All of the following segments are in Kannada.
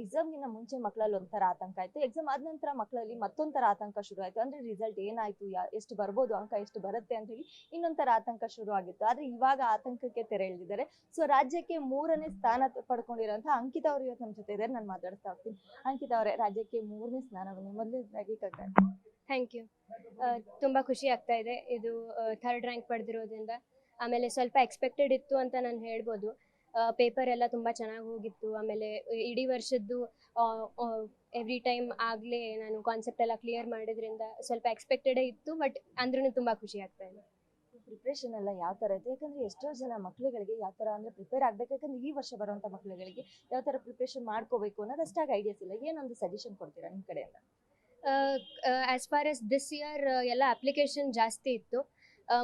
ಎಕ್ಸಾಮ್ಗಿಂತ ಮುಂಚೆ ಮಕ್ಕಳಲ್ಲಿ ಒಂಥರ ಆತಂಕ ಆಯ್ತು. ಎಕ್ಸಾಮ್ ಆದ ನಂತರ ಮಕ್ಕಳಲ್ಲಿ ಮತ್ತೊಂಥರ ಆತಂಕ ಶುರು ಆಯ್ತು. ಅಂದ್ರೆ ರಿಸಲ್ಟ್ ಏನಾಯ್ತು ಎಷ್ಟು ಬರ್ಬೋದು ಅಂಕ, ಎಷ್ಟು ಬರುತ್ತೆ ಅಂತ ಹೇಳಿ ಇನ್ನೊಂಥರ ಆತಂಕ ಶುರು ಆಗಿತ್ತು. ಆದ್ರೆ ಇವಾಗ ಆತಂಕಕ್ಕೆ ತೆರೆ ಎಳೆದಿದ್ದಾರೆ ಸೊ ರಾಜ್ಯಕ್ಕೆ ಮೂರನೇ ಸ್ಥಾನ ಪಡ್ಕೊಂಡಿರುವಂತಹ ಅಂಕಿತ ಅವರು ಇವತ್ತು ನಮ್ಮ ಜೊತೆ ಇದ್ದಾರೆ. ನಾನು ಮಾತಾಡ್ತಾ ಹೋಗ್ತೀನಿ. ಅಂಕಿತ ಅವರೇ, ರಾಜ್ಯಕ್ಕೆ ಮೂರನೇ ಸ್ಥಾನವನ್ನು ಮೊದಲನೇದಾಗಿ ಕಕ್ಕ ಥ್ಯಾಂಕ್ ಯು ತುಂಬಾ ಖುಷಿ ಆಗ್ತಾ ಇದೆ. ಇದು ಥರ್ಡ್ ರ್ಯಾಂಕ್ ಪಡೆದಿರೋದ್ರಿಂದ. ಆಮೇಲೆ ಸ್ವಲ್ಪ ಎಕ್ಸ್ಪೆಕ್ಟೆಡ್ ಇತ್ತು ಅಂತ ನಾನು ಹೇಳ್ಬೋದು. ಪೇಪರ್ ಎಲ್ಲ ತುಂಬ ಚೆನ್ನಾಗಿ ಹೋಗಿತ್ತು. ಆಮೇಲೆ ಇಡೀ ವರ್ಷದ್ದು ಎವ್ರಿ ಟೈಮ್ ಆಗಲೇ ನಾನು ಕಾನ್ಸೆಪ್ಟ್ ಎಲ್ಲ ಕ್ಲಿಯರ್ ಮಾಡಿದ್ರಿಂದ ಸ್ವಲ್ಪ ಎಕ್ಸ್ಪೆಕ್ಟೆಡೇ ಇತ್ತು ಬಟ್ ಅಂದ್ರೂ ತುಂಬ ಖುಷಿ ಆಗ್ತಾ ಇದೆ. ಪ್ರಿಪ್ರೇಷನ್ ಎಲ್ಲ ಯಾವ ತರ ಇತ್ತು ಯಾಕಂದ್ರೆ ಎಷ್ಟೋ ಜನ ಮಕ್ಳುಗಳಿಗೆ ಯಾವ ತರ ಅಂದ್ರೆ ಪ್ರಿಪೇರ್ ಆಗಬೇಕು ಯಾಕಂದ್ರೆ ಈ ವರ್ಷ ಬರುವಂಥ ಮಕ್ಕಳುಗಳಿಗೆ ಯಾವ ತರ ಪ್ರಿಪ್ರೇಷನ್ ಮಾಡ್ಕೋಬೇಕು ಅನ್ನೋದು ಅಷ್ಟಾಗಿ ಐಡಿಯಾಸ್ ಇಲ್ಲ. ಏನೊಂದು ಸಜೆಷನ್ ಕೊಡ್ತೀರಾ ನಿಮ್ ಕಡೆಯಿಂದ? As far as this year ಎಲ್ಲ ಅಪ್ಲಿಕೇಶನ್ ಜಾಸ್ತಿ ಇತ್ತು.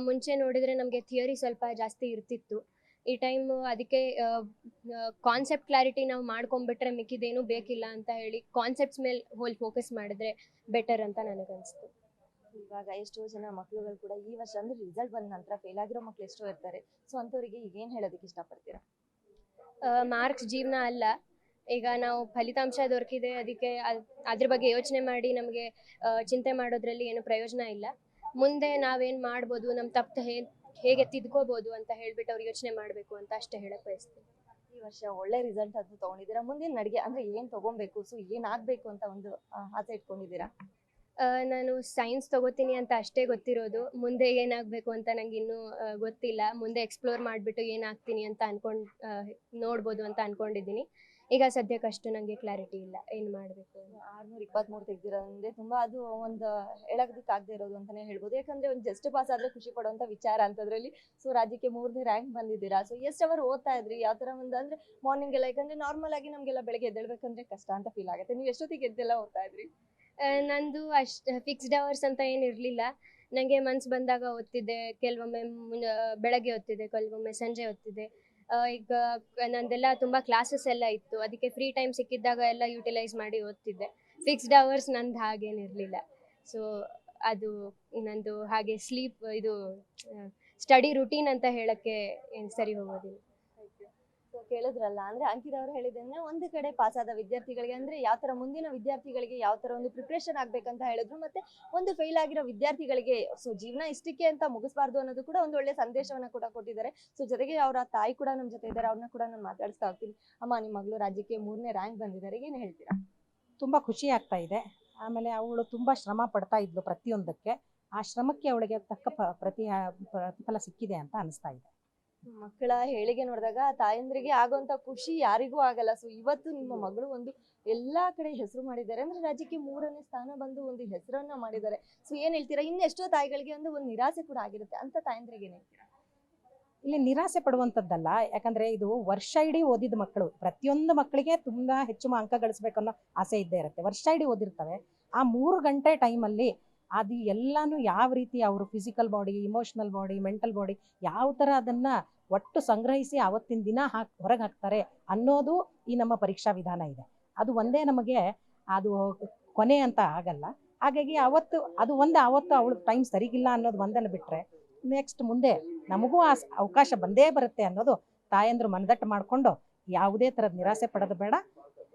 ಮುಂಚೆ ನೋಡಿದರೆ ನಮಗೆ ಥಿಯರಿ ಸ್ವಲ್ಪ ಜಾಸ್ತಿ ಇರ್ತಿತ್ತು. ಈ ಟೈಮ್ ಅದಕ್ಕೆ ಕಾನ್ಸೆಪ್ಟ್ ಕ್ಲಾರಿಟಿ ನಾವು ಮಾಡ್ಕೊಂಡ್ಬಿಟ್ರೆ ಮಿಕ್ಕಿದೇನು ಬೇಕಿಲ್ಲ ಅಂತ ಹೇಳಿ ಕಾನ್ಸೆಪ್ಟ್ಸ್ ಮೇಲೆ ಹೋಲ್ ಫೋಕಸ್ ಮಾಡಿದ್ರೆ ಬೆಟರ್ ಅಂತ ನನಗನ್ಸ್ತು. ಇವಾಗ ಎಷ್ಟೋ ಜನ ಮಕ್ಕಳುಗಳು ಕೂಡ ಈ ವರ್ಷ ಅಂದ್ರೆ ರಿಸಲ್ಟ್ ಬಂದ ನಂತರ ಫೇಲ್ ಆಗಿರೋ ಮಕ್ಳು ಎಷ್ಟೋ ಇರ್ತಾರೆ. ಸೊ ಅಂತವರಿಗೆ ಈಗ ಏನ್ ಹೇಳೋದಕ್ಕೆ ಇಷ್ಟಪಡ್ತೀರಾ? ಮಾರ್ಕ್ಸ್ ಜೀವನ ಅಲ್ಲ. ಈಗ ನಾವು ಫಲಿತಾಂಶ ದೊರಕಿದೆ ಅದಕ್ಕೆ ಅದ್- ಅದ್ರ ಬಗ್ಗೆ ಯೋಚನೆ ಮಾಡಿ ನಮಗೆ ಚಿಂತೆ ಮಾಡೋದ್ರಲ್ಲಿ ಏನು ಪ್ರಯೋಜನ ಇಲ್ಲ. ಮುಂದೆ ನಾವೇನು ಮಾಡ್ಬೋದು ನಮ್ಮ ತಪ್ಪು ಹೇಗೆ ತಿದ್ಕೋಬಹುದು ಅಂತ ಹೇಳ್ಬಿಟ್ಟು ಅವ್ರು ಯೋಚನೆ ಮಾಡಬೇಕು ಅಂತ ಅಷ್ಟೇ ಹೇಳಕ್ ಬಯಸ್ತೀನಿ. ಈ ವರ್ಷ ಒಳ್ಳೆ ರಿಸಲ್ಟ್ ಅದು ತಗೊಂಡಿದ್ದೀರಾ? ಮುಂದಿನ ನಡಿಗೆ ಅಂದ್ರೆ ಏನ್ ತಗೊಬೇಕು? ಸೊ ಏನ್ ಆಗ್ಬೇಕು ಅಂತ ಒಂದು ಆಸೆ ಇಟ್ಕೊಂಡಿದ್ದೀರಾ? ನಾನು ಸೈನ್ಸ್ ತಗೋತೀನಿ ಅಂತ ಅಷ್ಟೇ ಗೊತ್ತಿರೋದು. ಮುಂದೆ ಏನಾಗಬೇಕು ಅಂತ ನಂಗೆ ಇನ್ನೂ ಗೊತ್ತಿಲ್ಲ. ಮುಂದೆ ಎಕ್ಸ್ಪ್ಲೋರ್ ಮಾಡಿಬಿಟ್ಟು ಏನಾಗ್ತೀನಿ ಅಂತ ಅನ್ಕೊಂಡು ನೋಡ್ಬೋದು ಅಂತ ಅನ್ಕೊಂಡಿದ್ದೀನಿ. ಈಗ ಸದ್ಯಕ್ಕಷ್ಟು ನನಗೆ ಕ್ಲಾರಿಟಿ ಇಲ್ಲ. ಏನು ಮಾಡಬೇಕು ಆರ್ನೂರ ಇಪ್ಪತ್ಮೂರು ತೆಗ್ದಿರೋದ್ರಿಂದ ತುಂಬಾ ಅದು ಒಂದು ಹೇಳೋದಕ್ಕೆ ಆಗದೆ ಇರೋದು ಅಂತಾನೆ ಹೇಳ್ಬೋದು. ಯಾಕಂದ್ರೆ ಒಂದು ಜಸ್ಟ್ ಪಾಸ್ ಆದ್ರೆ ಖುಷಿ ಪಡುವಂತ ವಿಚಾರ ಅಂತದ್ರಲ್ಲಿ ಸೊ ರಾಜ್ಯಕ್ಕೆ ಮೂರನೇ ರ್ಯಾಂಕ್ ಬಂದಿದ್ದೀರಾ? ಸೊ ಎಷ್ಟು ಅವರ್ ಓದ್ತಾ ಇದ್ರಿ? ಯಾವ ತರ ಒಂದು ಅಂದ್ರೆ ಮಾರ್ನಿಂಗ್ ಎಲ್ಲ ಯಾಕಂದ್ರೆ ನಾರ್ಮಲ್ ಆಗಿ ನಮ್ಗೆಲ್ಲ ಬೆಳಗ್ಗೆ ಎದ್ದೇಳ್ಬೇಕಂದ್ರೆ ಕಷ್ಟ ಅಂತ ಫೀಲ್ ಆಗುತ್ತೆ. ನೀವು ಎಷ್ಟೊತ್ತಿಗೆ ಎದ್ದೆಲ್ಲ ಓದ್ತಾ ಇದ್ರಿ? ನಂದು ಅಷ್ಟು ಫಿಕ್ಸ್ಡ್ ಅವರ್ಸ್ ಅಂತ ಏನು ಇರಲಿಲ್ಲ. ನನಗೆ ಮನ್ಸ್ ಬಂದಾಗ ಓದ್ತಿದ್ದೆ ಕೆಲವೊಮ್ಮೆ ಬೆಳಗ್ಗೆ ಓದ್ತಿದ್ದೆ ಕೆಲವೊಮ್ಮೆ ಸಂಜೆ ಓದ್ತಿದ್ದೆ. ಈಗ ನಂದೆಲ್ಲ ತುಂಬಾ ಕ್ಲಾಸಸ್ ಎಲ್ಲ ಇತ್ತು. ಅದಕ್ಕೆ ಫ್ರೀ ಟೈಮ್ ಸಿಕ್ಕಿದ್ದಾಗ ಎಲ್ಲ ಯುಟಿಲೈಸ್ ಮಾಡಿ ಓದ್ತಿದ್ದೆ. ಫಿಕ್ಸ್ಡ್ ಅವರ್ಸ್ ನಂದು ಹಾಗೇನಿರಲಿಲ್ಲ ಸೊ ಅದು ನಂದು ಹಾಗೆ ಸ್ಲೀಪ್ ಇದು ಸ್ಟಡಿ ರುಟೀನ್ ಅಂತ ಹೇಳಕ್ಕೆ ಸರಿ ಹೋಗೋದಿಲ್ಲ. ಕೇಳಿದ್ರಲ್ಲ, ಅಂದ್ರೆ ಅಂಕಿತ್ ಅವರು ಹೇಳಿದ್ರೆ ಒಂದು ಕಡೆ ಪಾಸ್ ಆದ ವಿದ್ಯಾರ್ಥಿಗಳಿಗೆ ಅಂದ್ರೆ ಯಾವ ತರ ಮುಂದಿನ ವಿದ್ಯಾರ್ಥಿಗಳಿಗೆ ಯಾವ ತರ ಒಂದು ಪ್ರಿಪ್ರೇಷನ್ ಆಗ್ಬೇಕಂತ ಹೇಳಿದ್ರು, ಮತ್ತೆ ಒಂದು ಫೇಲ್ ಆಗಿರೋ ವಿದ್ಯಾರ್ಥಿಗಳಿಗೆ ಸೊ ಜೀವನ ಇಷ್ಟಕ್ಕೆ ಅಂತ ಮುಗಿಸ್ಬಾರ್ದು ಅನ್ನೋದು ಕೂಡ ಒಂದು ಒಳ್ಳೆ ಸಂದೇಶವನ್ನ ಕೂಡ ಕೊಟ್ಟಿದ್ದಾರೆ. ಸೊ ಜೊತೆಗೆ ಅವರ ತಾಯಿ ಕೂಡ ನಮ್ಮ ಜೊತೆ ಇದ್ದಾರೆ, ಅವ್ರನ್ನ ಕೂಡ ನಾನು ಮಾತಾಡಿಸ್ತಾ ಹೋಗ್ತೀನಿ. ಅಮ್ಮ ನಿಮ್ಮ ಮಗಳು ರಾಜ್ಯಕ್ಕೆ ಮೂರನೇ ರ್ಯಾಂಕ್ ಬಂದಿದ್ದಾರೆ, ಏನು ಹೇಳ್ತೀರಾ? ತುಂಬಾ ಖುಷಿ ಆಗ್ತಾ ಇದೆ. ಆಮೇಲೆ ಅವಳು ತುಂಬಾ ಶ್ರಮ ಪಡ್ತಾ ಇದ್ಲು ಪ್ರತಿಯೊಂದಕ್ಕೆ. ಆ ಶ್ರಮಕ್ಕೆ ಅವಳಿಗೆ ತಕ್ಕ ಪ್ರತಿ, ಪ್ರತಿಫಲ ಸಿಕ್ಕಿದೆ ಅಂತ ಅನಿಸ್ತಾ ಇದೆ. ಮಕ್ಕಳ ಹೇಳಿಗೆ ನೋಡಿದಾಗ ತಾಯಂದ್ರಿಗೆ ಆಗುವಂತ ಖುಷಿ ಯಾರಿಗೂ ಆಗಲ್ಲ. ಸೊ ಇವತ್ತು ನಿಮ್ಮ ಮಗಳು ಒಂದು ಎಲ್ಲಾ ಕಡೆ ಹೆಸರು ಮಾಡಿದ್ದಾರೆ. ಅಂದ್ರೆ ರಾಜ್ಯಕ್ಕೆ ಮೂರನೇ ಸ್ಥಾನ ಬಂದು ಒಂದು ಹೆಸರನ್ನ ಮಾಡಿದ್ದಾರೆ. ಸೊ ಏನ್ ಹೇಳ್ತೀರಾ? ಇನ್ನೆಷ್ಟೋ ತಾಯಿಗಳಿಗೆ ಒಂದು ಒಂದು ನಿರಾಸೆ ಕೂಡ ಆಗಿರುತ್ತೆ. ಅಂತ ತಾಯಂದ್ರಿಗೆ ಏನ್ ಹೇಳ್ತೀರಾ? ಇಲ್ಲಿ ನಿರಾಸೆ ಪಡುವಂಥದ್ದಲ್ಲ. ಯಾಕಂದ್ರೆ ಇದು ವರ್ಷ ಇಡೀ ಓದಿದ ಮಕ್ಕಳು. ಪ್ರತಿಯೊಂದು ಮಕ್ಕಳಿಗೆ ತುಂಬಾ ಹೆಚ್ಚು ಅಂಕ ಗಳಿಸ್ಬೇಕನ್ನೋ ಆಸೆ ಇದ್ದೇ ಇರುತ್ತೆ. ವರ್ಷ ಇಡೀ ಓದಿರ್ತವೆ. ಆ ಮೂರು ಗಂಟೆ ಟೈಮಲ್ಲಿ ಅದು ಎಲ್ಲಾನು ಯಾವ ರೀತಿ ಅವರು physical body emotional body mental body ಯಾವ ಥರ ಅದನ್ನ ಒಟ್ಟು ಸಂಗ್ರಹಿಸಿ ಆವತ್ತಿನ ದಿನ ಹಾಕ್, ಹೊರಗೆ ಹಾಕ್ತಾರೆ ಅನ್ನೋದು ಈ ನಮ್ಮ ಪರೀಕ್ಷಾ ವಿಧಾನ ಇದೆ. ಅದು ಒಂದೇ ನಮಗೆ ಅದು ಕೊನೆ ಅಂತ ಆಗಲ್ಲ. ಹಾಗಾಗಿ ಅವತ್ತು, ಅದು ಒಂದು ಅವತ್ತು ಅವಳು ಟೈಮ್ ಸರಿಗಿಲ್ಲ ಅನ್ನೋದು ಒಂದನ್ನು ಬಿಟ್ಟರೆ ನೆಕ್ಸ್ಟ್ ಮುಂದೆ ನಮಗೂ ಆ ಅವಕಾಶ ಬಂದೇ ಬರುತ್ತೆ ಅನ್ನೋದು ತಾಯಂದ್ರು ಮನದಟ್ಟು ಮಾಡಿಕೊಂಡು ಯಾವುದೇ ಥರದ ನಿರಾಸೆ ಪಡೋದು ಬೇಡ.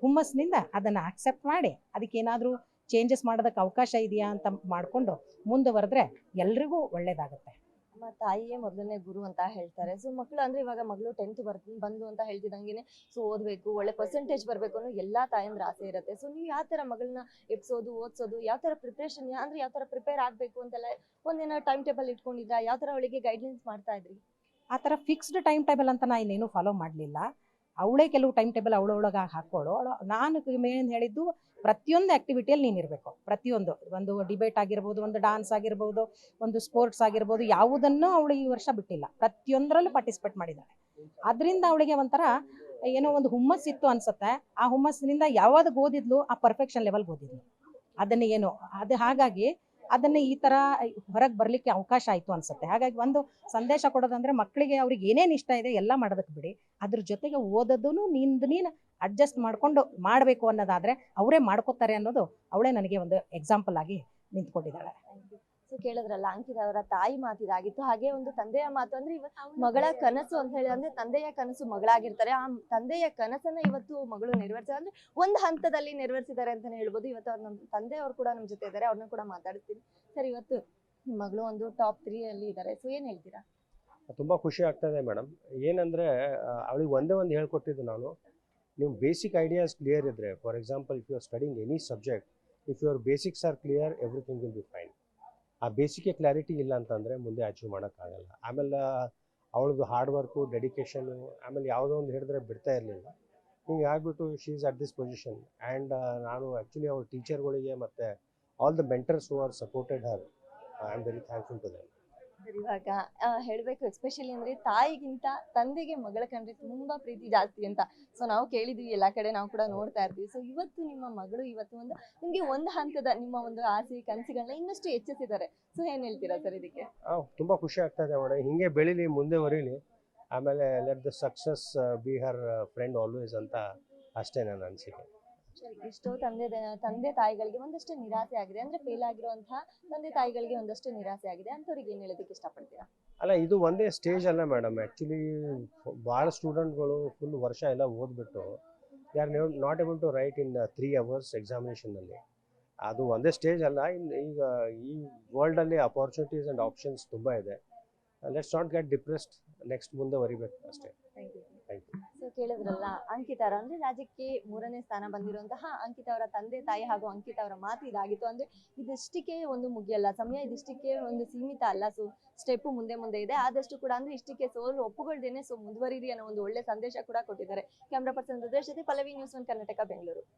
ಹುಮ್ಮಸ್ನಿಂದ ಅದನ್ನು ಅಕ್ಸೆಪ್ಟ್ ಮಾಡಿ, ಅದಕ್ಕೇನಾದರೂ ಚೇಂಜಸ್ ಮಾಡೋದಕ್ಕೆ ಅವಕಾಶ ಇದೆಯಾ ಅಂತ ಮಾಡಿಕೊಂಡು ಮುಂದುವರೆದ್ರೆ ಎಲ್ರಿಗೂ ಒಳ್ಳೇದಾಗುತ್ತೆ. ನಮ್ಮ ತಾಯಿಯೇ ಮೊದಲನೇ ಗುರು ಅಂತ ಹೇಳ್ತಾರೆ. ಸೊ ಮಕ್ಕಳು ಅಂದ್ರೆ ಇವಾಗ ಮಗಳು ಟೆಂತ್ ಬರ್ ಬಂದು ಅಂತ ಹೇಳ್ತಿದ್ದಂಗೆ ಸೊ ಓದ್ಬೇಕು ಒಳ್ಳೆ ಪರ್ಸೆಂಟೇಜ್ ಬರಬೇಕು ಅನ್ನೋ ಎಲ್ಲಾ ತಾಯಂದ್ರ ಆಸೆ ಇರುತ್ತೆ. ಸೊ ನೀವು ಯಾವ ತರ ಮಗಳನ್ನ ಎಬ್ಸೋದು ಓದ್ಸೋದು ಯಾವ ತರ ಪ್ರಿಪ್ರೇಷನ್ ಅಂದ್ರೆ ಯಾವ ತರ ಪ್ರಿಪೇರ್ ಆಗಬೇಕು ಅಂತೆಲ್ಲ ಒಂದೇನೋ ಟೈಮ್ ಟೇಬಲ್ ಇಟ್ಕೊಂಡಿದ್ರಾ? ಯಾವ ತರ ಅವಳಿಗೆ ಗೈಡ್ಲೈನ್ಸ್ ಮಾಡ್ತಾ ಇದ್ರಿ? ಆ ಥರ ಫಿಕ್ಸ್ಡ್ ಟೈಮ್ ಟೇಬಲ್ ಅಂತ ನಾ ಇನ್ನೇನು ಫಾಲೋ ಮಾಡಲಿಲ್ಲ. ಅವಳೇ ಕೆಲವು ಟೈಮ್ ಟೇಬಲ್ ಅವಳೊಳಗೆ ಅವಳು ನಾನು ಏನು ಹೇಳಿದ್ದು ಪ್ರತಿಯೊಂದು ಆ್ಯಕ್ಟಿವಿಟಿಯಲ್ಲಿ ನೀನು ಇರಬೇಕು. ಪ್ರತಿಯೊಂದು. ಒಂದು ಡಿಬೇಟ್ ಆಗಿರ್ಬೋದು, ಒಂದು ಡಾನ್ಸ್ ಆಗಿರ್ಬೋದು, ಒಂದು ಸ್ಪೋರ್ಟ್ಸ್ ಆಗಿರ್ಬೋದು, ಯಾವುದನ್ನು ಅವಳು ಈ ವರ್ಷ ಬಿಟ್ಟಿಲ್ಲ. ಪ್ರತಿಯೊಂದರಲ್ಲೂ ಪಾರ್ಟಿಸಿಪೇಟ್ ಮಾಡಿದ್ದಾಳೆ. ಅದರಿಂದ ಅವಳಿಗೆ ಒಂಥರ ಏನೋ ಒಂದು ಹುಮ್ಮಸ್ಸಿತ್ತು ಅನ್ಸುತ್ತೆ. ಆ ಹುಮ್ಮಸ್ಸಿನಿಂದ ಯಾವಾಗ ಓದಿದ್ಲು, ಆ ಪರ್ಫೆಕ್ಷನ್ ಲೆವೆಲ್ಗೆ ಓದಿದ್ಲು. ಅದನ್ನು ಏನು, ಅದು ಹಾಗಾಗಿ ಅದನ್ನ ಈ ತರ ಹೊರಗೆ ಬರಲಿಕ್ಕೆ ಅವಕಾಶ ಆಯ್ತು ಅನ್ಸುತ್ತೆ. ಹಾಗಾಗಿ ಒಂದು ಸಂದೇಶ ಕೊಡೋದಂದ್ರೆ ಮಕ್ಕಳಿಗೆ ಅವ್ರಿಗೆ ಏನೇನು ಇಷ್ಟ ಇದೆ ಎಲ್ಲ ಮಾಡೋದಕ್ಕೆ ಬಿಡಿ. ಅದ್ರ ಜೊತೆಗೆ ಓದೋದನ್ನು ನಿಂದು ನೀನು ಅಡ್ಜಸ್ಟ್ ಮಾಡಿಕೊಂಡು ಮಾಡಬೇಕು ಅನ್ನೋದಾದ್ರೆ ಅವರೇ ಮಾಡ್ಕೋತಾರೆ ಅನ್ನೋದು ಅವಳೇ ನನಗೆ ಒಂದು ಎಕ್ಸಾಂಪಲ್ ಆಗಿ ನಿಂತ್ಕೊಂಡಿದ್ದಾಳೆ. ಸೊ ಸೊ ಕೇಳಿದ್ರಲ್ಲ ಅಂಕಿತ ಅವರ ತಾಯಿ ಮಾತಿದಾಗಿತ್ತು. ಹಾಗೆ ಒಂದು ತಂದೆಯ ಮಾತು ಅಂದ್ರೆ ಇವತ್ತು ಮಗಳ ಕನಸು ಅಂತ ಹೇಳಿ ಅಂದ್ರೆ ತಂದೆಯ ಕನಸು ಮಗಳಾಗಿರ್ತಾರೆ. ಆ ತಂದೆಯ ಕನಸನ್ನ ಇವತ್ತು ಮಗಳು ನೆರವೇರಿಸ ಅಂದ್ರೆ ಒಂದು ಹಂತದಲ್ಲಿ ನೆರವೇರಿಸಿದ್ದಾರೆ ಅಂತಾನೆ ಹೇಳ್ಬೋದು. ಇವತ್ತು ಅವ್ರ ನಮ್ಮ ತಂದೆಯವರು ಕೂಡ ನಮ್ಮ ಜೊತೆ ಇದ್ದಾರೆ. ಅವ್ರನ್ನ ಕೂಡ ಮಾತಾಡ್ತೀನಿ. ಸರ್ ಇವತ್ತು ನಿಮ್ ಮಗಳು ಒಂದು ಟಾಪ್ ತ್ರೀ ಅಲ್ಲಿ ಇದ್ದಾರೆ. ಸೊ ಏನ್ ಹೇಳ್ತೀರಾ? ತುಂಬಾ ಖುಷಿ ಆಗ್ತದೆ ಮೇಡಮ್. ಏನಂದ್ರೆ ಅವಳಿಗೆ ಒಂದೇ ಒಂದು ಹೇಳ್ಕೊಟ್ಟಿದ್ದು ನಾನು. ನೀವು ಬೇಸಿಕ್ ಐಡಿಯಾಸ್ ಕ್ಲಿಯರ್ ಇದ್ದರೆ for example if you are studying any subject if your basics are clear everything will be fine ಆ ಬೇಸಿಗೆ ಕ್ಲಾರಿಟಿ ಇಲ್ಲ ಅಂತಂದರೆ ಮುಂದೆ ಅಚೀವ್ ಮಾಡೋಕ್ಕಾಗಲ್ಲ ಆಮೇಲೆ ಅವಳದು ಹಾರ್ಡ್ ವರ್ಕು ಡೆಡಿಕೇಶನು ಆಮೇಲೆ ಯಾವುದೋ ಒಂದು ಹಿಡಿದ್ರೆ ಬಿಡ್ತಾ ಇರಲಿಲ್ಲ. ಹಿಂಗೆ ಆಗಿಬಿಟ್ಟು she is at this position and ನಾನು ಆ್ಯಕ್ಚುಲಿ ಅವ್ರ ಟೀಚರ್ಗಳಿಗೆ ಮತ್ತು all the mentors who are supported her I am very thankful to them sir ಇವಾಗ? ಹೇಳ್ಬೇಕು. ಎಸ್ಪೆಷಲಿ ಅಂದ್ರೆ ತಾಯಿಗಿಂತ ತಂದೆಗೆ ಮಗಳ ಕಂಡ್ರೆ ತುಂಬಾ ಪ್ರೀತಿ ಜಾಸ್ತಿ ಅಂತ. ಸೊ ನಾವು ಕೇಳಿದ್ವಿ, ಎಲ್ಲಾ ಕಡೆ ನಾವು ಕೂಡ ನೋಡ್ತಾ ಇರ್ತೀವಿ. ಸೊ ಇವತ್ತು ನಿಮ್ಮ ಮಗಳು ಇವತ್ತು ಒಂದು, ನಿಮ್ಗೆ ಒಂದು ಹಂತದ ನಿಮ್ಮ ಒಂದು ಆಸೆ ಕನಸುಗಳನ್ನ ಇನ್ನಷ್ಟು ಹೆಚ್ಚಿಸಿದ್ದಾರೆ. ಸೊ ಏನ್ ಹೇಳ್ತೀರಾ ಸರ್ ಇದಕ್ಕೆ? ತುಂಬಾ ಖುಷಿ ಆಗ್ತಾ ಇದೆ ಮೇಡಮ್ ಹಿಂಗೆ ಬೆಳೀಲಿ, ಮುಂದೆ ಹೊರೀಲಿ ಆಮೇಲೆ let the success be her friend always ಅಂತ ಅಷ್ಟೇ ನನ್ನ ಅನಿಸಿಕೆ. ಎಷ್ಟೋ ತಂದೆ ತಂದೆ ತಾಯಿಗಳಿಗೆ ಒಂದಷ್ಟು ನಿರಾಸೆ ಆಗಿದೆ. ಅಂದ್ರೆ ಫೇಲ್ ಆಗಿರುವಂತಹ ತಂದೆ ತಾಯಿಗಳಿಗೆ ಒಂದಷ್ಟು ನಿರಾಸೆ ಆಗಿದೆ. ಅಂತವ್ರಿಗೆ ಏನ್ ಹೇಳೋದಕ್ಕೆ ಇಷ್ಟಪಡ್ತೀರಾ? ಅಲ್ಲ ಇದು ಒಂದೇ ಸ್ಟೇಜ್ ಅಲ್ಲ ಮೇಡಮ್ ಆ್ಯಕ್ಚುಲಿ ಬಹಳ ಸ್ಟೂಡೆಂಟ್ಗಳು ಫುಲ್ ವರ್ಷ ಎಲ್ಲ ಓದ್ಬಿಟ್ಟು they are not able to write in three hours ಎಕ್ಸಾಮಿನೇಷನಲ್ಲಿ ಅದು ಒಂದೇ ಸ್ಟೇಜ್ ಅಲ್ಲ. ಇನ್ ಈಗ ಈ ವರ್ಲ್ಡ್ ಅಲ್ಲಿ ಅಪಾರ್ಚುನಿಟೀಸ್ ಅಂಡ್ ಆಪ್ಷನ್ಸ್ ತುಂಬಾ ಇದೆ. Let's not get depressed next ಮುಂದೆ ವರಿಬೇಕು ಅಷ್ಟೇ thank you thank you so ಕೇಳಿದ್ರಲ್ಲ, ಅಂಕಿತ ಅವರ ಅಂದ್ರೆ ರಾಜ್ಯಕ್ಕೆ ಮೂರನೇ ಸ್ಥಾನ ಬಂದಿರುವಂತಹ ಅಂಕಿತ ಅವರ ತಂದೆ, ತಾಯಿ ಹಾಗೂ ಅಂಕಿತ ಅವರ ಮಾತು ಇದಾಗಿತ್ತು. ಅಂದ್ರೆ ಇದಿಷ್ಟಕ್ಕೆ ಒಂದು ಮುಗಿಯಲ್ಲ, ಸಮಯ ಇದಿಷ್ಟಕ್ಕೆ ಒಂದು ಸೀಮಿತ ಅಲ್ಲ, ಸೊ ಸ್ಟೆಪ್ ಮುಂದೆ ಮುಂದೆ ಇದೆ. ಆದಷ್ಟು ಕೂಡ ಅಂದ್ರೆ ಇಷ್ಟಕ್ಕೆ ಸೋಲು ಒಪ್ಪುಗೊಳ್ದೇನೆ ಸೊ ಮುಂದುವರಿರಿ ಅನ್ನೋ ಒಂದು ಒಳ್ಳೆ ಸಂದೇಶ ಕೂಡ ಕೊಟ್ಟಿದ್ದಾರೆ. ಕ್ಯಾಮ್ರಾ ಪರ್ಸನ್ ರುದ್ರೇಶ್ ಜೊತೆ ಪಲ್ಲವಿ ನ್ಯೂಸ್ ಒನ್ ಕರ್ನಾಟಕ, ಬೆಂಗಳೂರು.